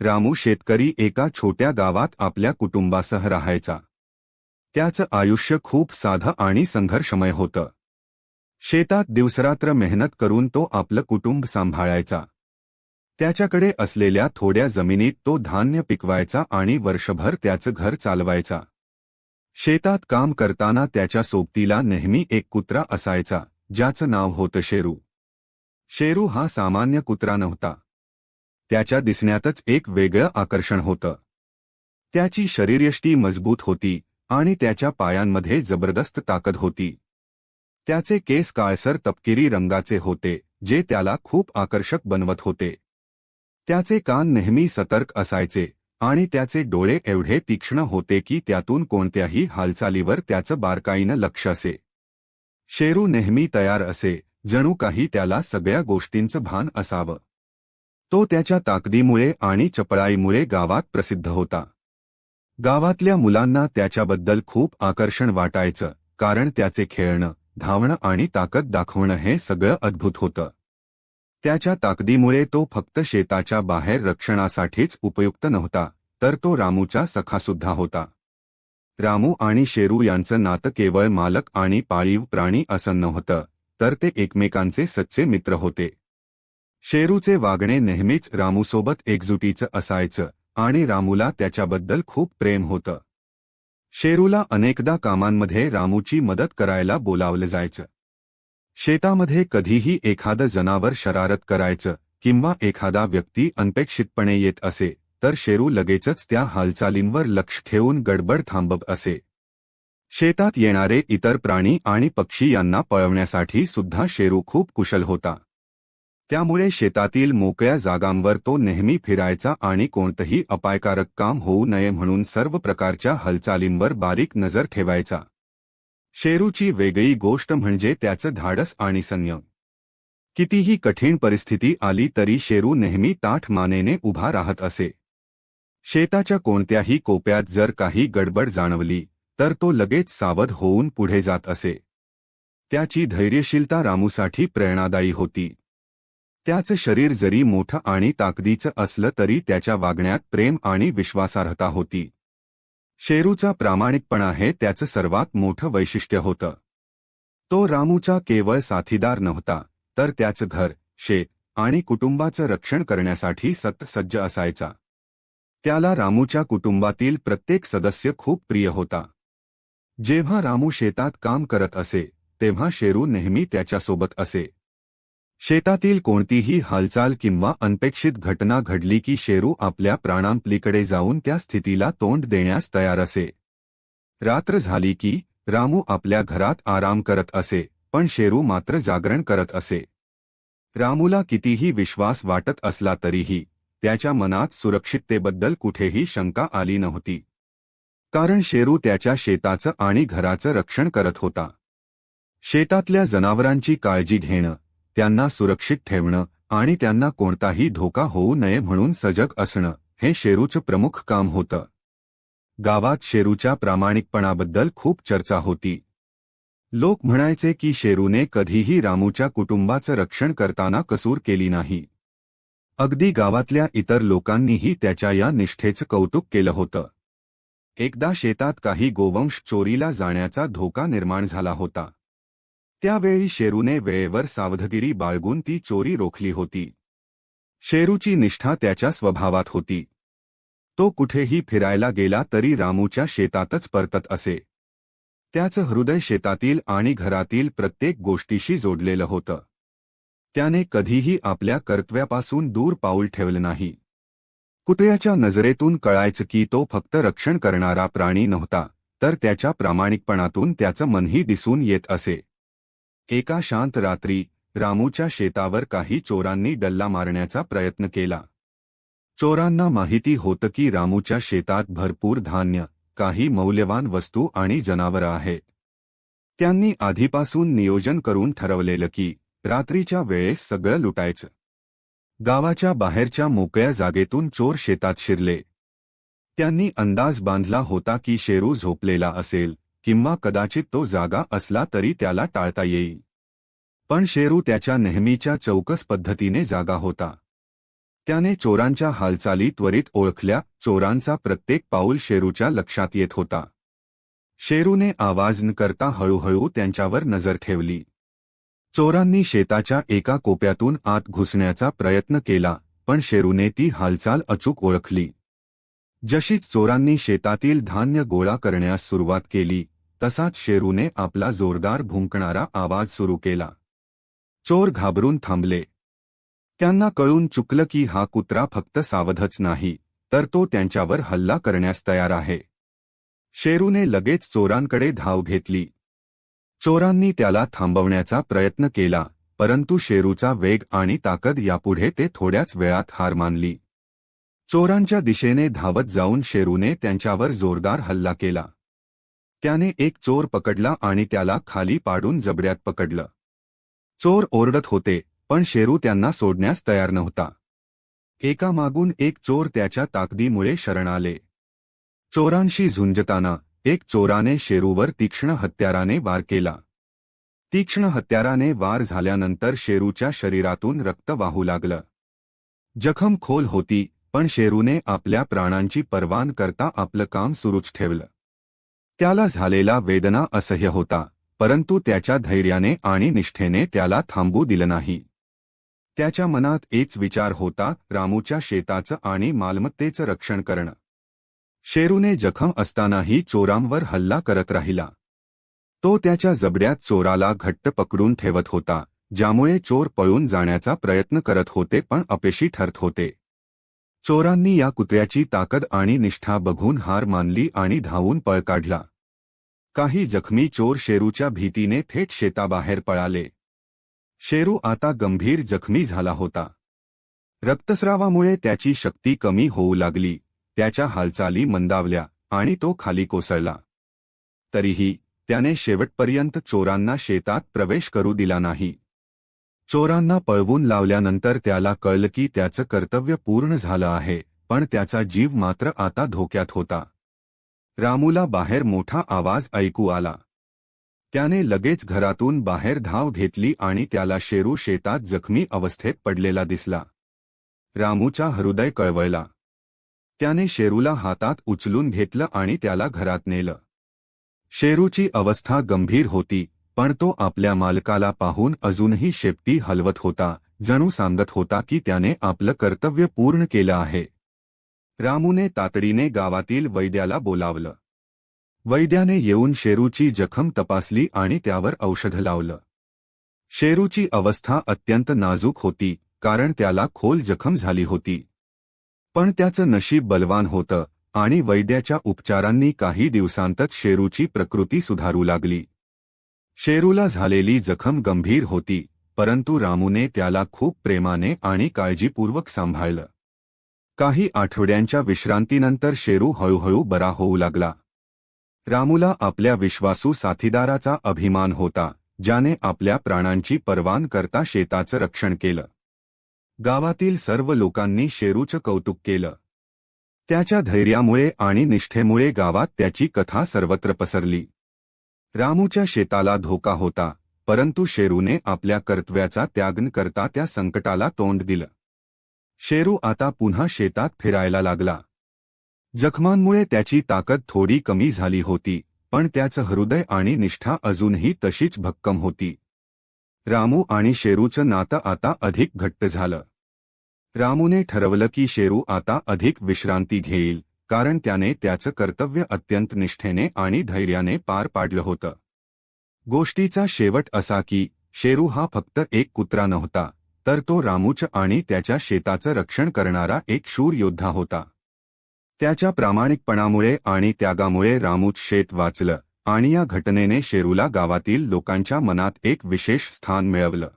रामू शेतकरी एका छोट्या गावात आपल्या कुटुंबासह राहायचा. त्याचं आयुष्य खूप साधं आणि संघर्षमय होतं. शेतात दिवसरात्र मेहनत करून तो आपलं कुटुंब सांभाळायचा. त्याच्याकडे असलेल्या थोड्या जमिनीत तो धान्य पिकवायचा आणि वर्षभर त्याचं घर चालवायचा. शेतात काम करताना त्याच्या सोबतीला नेहमी एक कुत्रा असायचा ज्याचं नाव होतं शेरू. शेरू हा सामान्य कुत्रा नव्हता. त्याच्या दिसण्यातच एक वेगळं आकर्षण होतं. त्याची शरीरयष्टी मजबूत होती आणि त्याच्या पायांमध्ये जबरदस्त ताकद होती. त्याचे केस काळसर तपकिरी रंगाचे होते जे त्याला खूप आकर्षक बनवत होते. त्याचे कान नेहमी सतर्क असायचे आणि त्याचे डोळे एवढे तीक्ष्ण होते की त्यातून कोणत्याही हालचालीवर त्याचं बारकाईनं लक्ष असे. शेरू नेहमी तयार असे जणू काही त्याला सगळ्या गोष्टींचं भान असावं. तो त्याच्या ताकदीमुळे आणि चपळाईमुळे गावात प्रसिद्ध होता. गावातल्या मुलांना त्याच्याबद्दल खूप आकर्षण वाटायचं कारण त्याचे खेळणं धावणं आणि ताकद दाखवणं हे सगळं अद्भुत होतं. त्याच्या ताकदीमुळे तो फक्त शेताच्या बाहेर रक्षणासाठीच उपयुक्त नव्हता तर तो रामूचा सखासुद्धा होता. रामू आणि शेरू यांचं नातं केवळ मालक आणि पाळीव प्राणी असं नव्हतं तर ते एकमेकांचे सच्चे मित्र होते. शेरूचे वागणे नेहमीच रामूसोबत एकजुटीचं असायचं आणि रामूला त्याच्याबद्दल खूप प्रेम होतं. शेरूला अनेकदा कामांमध्ये रामूची मदत करायला बोलावलं जायचं. शेतामध्ये कधीही एखादं जनावर शरारत करायचं किंवा एखादा व्यक्ती अनपेक्षितपणे येत असे तर शेरू लगेचच त्या हालचालींवर लक्ष ठेवून गडबड थांबत असे. शेतात येणारे इतर प्राणी आणि पक्षी यांना पळवण्यासाठी सुद्धा शेरू खूप कुशल होता. त्यामुळे शेतातील मोकळ्या जागांवर तो नेहमी फिरायचा आणि कोणतंही अपायकारक काम होऊ नये म्हणून सर्व प्रकारच्या हालचालींवर बारीक नजर ठेवायचा. शेरूची वेगळी गोष्ट म्हणजे त्याचं धाडस आणि संयम. कितीही कठीण परिस्थिती आली तरी शेरू नेहमी ताठ मानेने उभा राहत असे. शेताच्या कोणत्याही कोप्यात जर काही गडबड जाणवली तर तो लगेच सावध होऊन पुढे जात असे. त्याची धैर्यशीलता रामूसाठी प्रेरणादायी होती. त्याचं शरीर जरी मोठं आणि ताकदीचं असलं तरी त्याच्या वागण्यात प्रेम आणि विश्वासार्हता होती. शेरूचा प्रामाणिकपणा हे त्याचं सर्वात मोठं वैशिष्ट्य होतं. तो रामूचा केवळ साथीदार नव्हता तर त्याचं घर शेत आणि कुटुंबाचं रक्षण करण्यासाठी सज्ज असायचा. त्याला रामूच्या कुटुंबातील प्रत्येक सदस्य खूप प्रिय होता. जेव्हा रामू शेतात काम करत असे तेव्हा शेरू नेहमी त्याच्यासोबत असे. शेतातील कोणतीही हालचाल किंवा अनपेक्षित घटना घडली की शेरू आपल्या प्राणांपलीकडे जाऊन त्या स्थितीला तोंड देण्यास तयार असे. रात्र झाली की रामू आपल्या घरात आराम करत असे पण शेरू मात्र जागरण करत असे. रामूला कितीही विश्वास वाटत असला तरीही त्याच्या मनात सुरक्षिततेबद्दल कुठेही शंका आली नव्हती. कारण शेरू त्याच्या शेताचं आणि घराचं रक्षण करत होता. शेतातल्या जनावरांची काळजी घेणं त्यांना सुरक्षित ठेवणं आणि त्यांना कोणताही धोका होऊ नये म्हणून सजग असणं हे शेरूचं प्रमुख काम होतं. गावात शेरूच्या प्रामाणिकपणाबद्दल खूप चर्चा होती. लोक म्हणायचे की शेरूने कधीही रामूच्या कुटुंबाचं रक्षण करताना कसूर केली नाही. अगदी गावातल्या इतर लोकांनीही त्याच्या या निष्ठेचं कौतुक केलं होतं. एकदा शेतात काही गोवंश चोरीला जाण्याचा धोका निर्माण झाला होता. त्यावेळी शेरूने वेळेवर सावधगिरी बाळगून ती चोरी रोखली होती. शेरूची निष्ठा त्याच्या स्वभावात होती. तो कुठेही फिरायला गेला तरी रामूच्या शेतातच परतत असे. त्याचं हृदय शेतातील आणि घरातील प्रत्येक गोष्टीशी जोडलेलं होतं. त्याने कधीही आपल्या कर्तव्यापासून दूर पाऊल ठेवलं नाही. कुत्र्याच्या नजरेतून कळायचं की तो फक्त रक्षण करणारा प्राणी नव्हता तर त्याच्या प्रामाणिकपणातून त्याचं मनही दिसून येत असे. एका शांत रात्री रामूच्या शेतावर काही चोरांनी डल्ला मारण्याचा प्रयत्न केला. चोरांना माहिती होतं की रामूच्या शेतात भरपूर धान्य काही मौल्यवान वस्तू आणि जनावरं आहेत. त्यांनी आधीपासून नियोजन करून ठरवलेलं की रात्रीच्या वेळेस सगळं लुटायचं. गावाच्या बाहेरच्या मोकळ्या जागेतून चोर शेतात शिरले. त्यांनी अंदाज बांधला होता की शेरू झोपलेला असेल किंवा कदाचित तो जागा असला तरी त्याला टाळता येईल. पण शेरू त्याच्या नेहमीच्या चौकस पद्धतीने जागा होता. त्याने चोरांच्या हालचाली त्वरित ओळखल्या चोरांचा प्रत्येक पाऊल शेरूच्या लक्षात येत होता. शेरूने आवाज न करता हळूहळू त्यांच्यावर नजर ठेवली. चोरांनी शेताच्या एका कोप्यातून आत घुसण्याचा प्रयत्न केला पण शेरूने ती हालचाल अचूक ओळखली. जशीच चोरांनी शेतातील धान्य गोळा करण्यास सुरुवात केली तसाच शेरूने आपला जोरदार भुंकणारा आवाज सुरू केला. चोर घाबरून थांबले. त्यांना कळून चुकलं की हा कुत्रा फक्त सावधच नाही तर तो त्यांच्यावर हल्ला करण्यास तयार आहे. शेरूने लगेच चोरांकडे धाव घेतली. चोरांनी त्याला थांबवण्याचा प्रयत्न केला परंतु शेरूचा वेग आणि ताकद यापुढे ते थोड्याच वेळात हार मानली. चोरांच्या दिशेने धावत जाऊन शेरूने त्यांच्यावर जोरदार हल्ला केला. त्याने एक चोर पकडला आणि त्याला खाली पाडून जबड्यात पकडलं. चोर ओरडत होते पण शेरू त्यांना सोडण्यास तयार नव्हता. एकामागून एक चोर त्याच्या ताकदीमुळे शरण आले चोरांशी झुंजताना एक चोराने शेरूवर तीक्ष्ण हत्याराने वार केला. तीक्ष्ण हत्याराने वार झाल्यानंतर शेरूच्या शरीरातून रक्त वाहू लागलं. जखम खोल होती पण शेरूने आपल्या प्राणांची परवान करता आपलं काम सुरूच ठेवलं. त्याला झालेला वेदना असह्य होता परंतु त्याच्या धैर्याने आणि निष्ठेने त्याला थांबू दिलं नाही. त्याच्या मनात एक विचार होता रामूच्या शेताचं आणि मालमत्तेचं रक्षण करणं. शेरूने जखम असतानाही चोरांवर हल्ला करत राहिला. तो त्याच्या जबड्यात चोराला घट्ट पकडून ठेवत होता ज्यामुळे चोर पळून जाण्याचा प्रयत्न करत होते पण अपेशी ठरत होते. चोरांनी या कुत्र्याची ताकद आणि निष्ठा बघून हार मानली आणि धावून पळ काढला. काही जखमी चोर शेरूच्या भीतीने थेट शेताबाहेर पळाले. शेरू आता गंभीर जखमी झाला होता. रक्तस्रावामुळे त्याची शक्ती कमी होऊ लागली. त्याच्या हालचाली मंदावल्या आणि तो खाली कोसळला. तरीही त्याने शेवटपर्यंत चोरांना शेतात प्रवेश करू दिला नाही. चोरांना पळवून लावल्यानंतर त्याला कळलं की त्याचं कर्तव्य पूर्ण झालं आहे पण त्याचा जीव मात्र आता धोक्यात होता. रामूला बाहेर मोठा आवाज ऐकू आला. त्याने लगेच घरातून बाहेर धाव घेतली आणि त्याला शेरू शेतात जखमी अवस्थेत पडलेला दिसला. रामूचा हृदय कळवळला. त्याने शेरूला हातात उचलून घेतलं आणि त्याला घरात नेलं. शेरूची अवस्था गंभीर होती पण तो आपल्या मालकाला पाहून अजूनही शेपटी हलवत होता जणू सांगत होता की त्याने आपलं कर्तव्य पूर्ण केलं आहे. रामूने तातडीने गावातील वैद्याला बोलावलं. वैद्याने येऊन शेरूची जखम तपासली आणि त्यावर औषध लावलं. शेरूची अवस्था अत्यंत नाजूक होती कारण त्याला खोल जखम झाली होती. पण त्याचं नशीब बलवान होतं आणि वैद्याच्या उपचारांनी काही दिवसांतच शेरूची प्रकृती सुधारू लागली. शेरूला झालेली जखम गंभीर होती परंतु रामूने त्याला खूप प्रेमाने आणि काळजीपूर्वक सांभाळलं. काही आठवड्यांच्या विश्रांतीनंतर शेरू हळूहळू बरा होऊ लागला. रामूला आपल्या विश्वासू साथीदाराचा अभिमान होता ज्याने आपल्या प्राणांची परवान करता शेताचं रक्षण केलं. गावातील सर्व लोकांनी शेरूचं कौतुक केलं. त्याच्या धैर्यामुळे आणि निष्ठेमुळे गावात त्याची कथा सर्वत्र पसरली. रामूच्या शेताला धोका होता परंतु शेरूने आपल्या कर्तव्याचा त्याग करता त्या संकटाला तोंड दिलं. शेरू आता पुन्हा शेतात फिरायला लागला. जखमांमुळे त्याची ताकद थोडी कमी झाली होती पण त्याचं हृदय आणि निष्ठा अजूनही तशीच भक्कम होती. रामू आणि शेरूचं नातं आता अधिक घट्ट झालं. रामूने ठरवलं की शेरू आता अधिक विश्रांती घेईल. कारण त्याने त्याचं कर्तव्य अत्यंत निष्ठेने आणि धैर्याने पार पाडलं होतं. गोष्टीचा शेवट असा की शेरू हा फक्त एक कुत्रा नव्हता तर तो रामूच आणि त्याच्या शेताचं रक्षण करणारा एक शूर योद्धा होता. त्याच्या प्रामाणिकपणामुळे आणि त्यागामुळे रामूच शेत वाचलं आणि या घटनेने शेरूला गावातील लोकांच्या मनात एक विशेष स्थान मिळवलं.